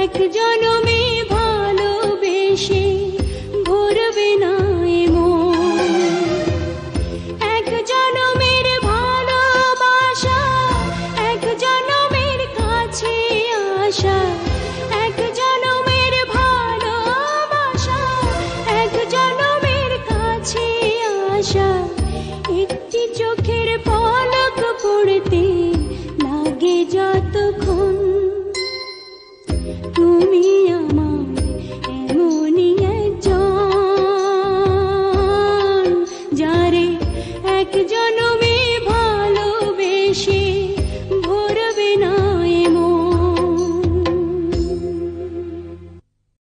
এক জনমে জনমে